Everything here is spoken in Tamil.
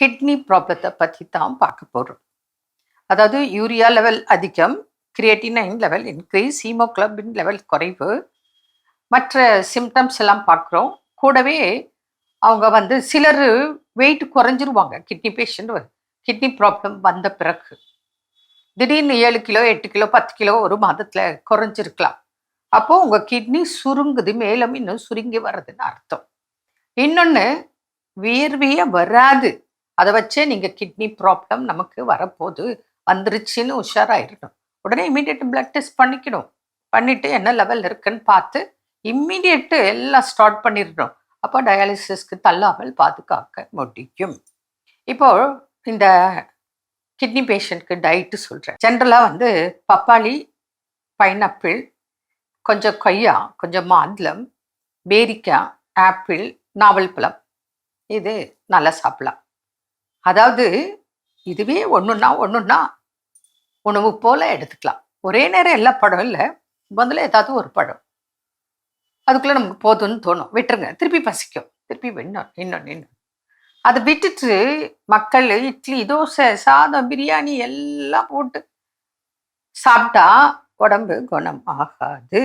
கிட்னி ப்ராப்ளத்தை பற்றி தான் பார்க்க போகிறோம் அதாவது யூரியா லெவல் அதிகம் creatinine level increase haemoglobin level குறைவு. மற்ற சிம்டம்ஸ் எல்லாம் பார்க்குறோம். கூடவே அவங்க வந்து சிலர் வெயிட் குறைஞ்சிருவாங்க. கிட்னி பேஷண்ட் கிட்னி ப்ராப்ளம் வந்த பிறகு. திடீர்னு ஏழு கிலோ எட்டு கிலோ பத்து கிலோ ஒரு மாதத்தில் குறைஞ்சிருக்கலாம். அப்போது உங்கள் கிட்னி சுருங்குது மேலும் இன்னும் சுருங்கி வர்றதுன்னு அர்த்தம். இன்னொன்று வியர்வையே வராது. அதை வச்சே நீங்கள் கிட்னி ப்ராப்ளம் நமக்கு வரப்போது. வந்துருச்சுன்னு உஷாராயிடணும். உடனே இமீடியட் பிளட் டெஸ்ட் பண்ணிக்கணும். பண்ணிவிட்டு என்ன லெவல் இருக்குன்னு பார்த்து இம்மிடியட்டு எல்லாம் ஸ்டார்ட் பண்ணிடணும். அப்போ டயாலிசிஸ்க்கு தள்ளாமல் பாதுகாக்க முடியும். இப்போ இந்த கிட்னி பேஷண்ட்க்கு டயட்டு சொல்கிறேன் ஜென்ரலாக வந்து பப்பாளி பைனாப்பிள் கொஞ்சம் கொய்யா கொஞ்சம் மாதுளம் பேரிக்காய் ஆப்பிள் நாவல் பழம் இது நல்லா சாப்பிடலாம். அதாவது இதுவே ஒன்றுன்னா ஒன்றுன்னா உணவு போல எடுத்துக்கலாம். ஒரே நேரம் எல்லா படம் இல்லை முதல்ல ஏதாவது ஒரு படம் அதுக்குள்ளே நமக்கு போதும்னு தோணும். விட்டுருங்க. திருப்பி பசிக்கும். திருப்பி இன்னும் இன்னொன்று இன்னும் அதை விட்டுட்டு மக்கள் இட்லி தோசை சாதம் பிரியாணி எல்லாம் போட்டு சாப்பிட்டா உடம்பு குணம் ஆகாது.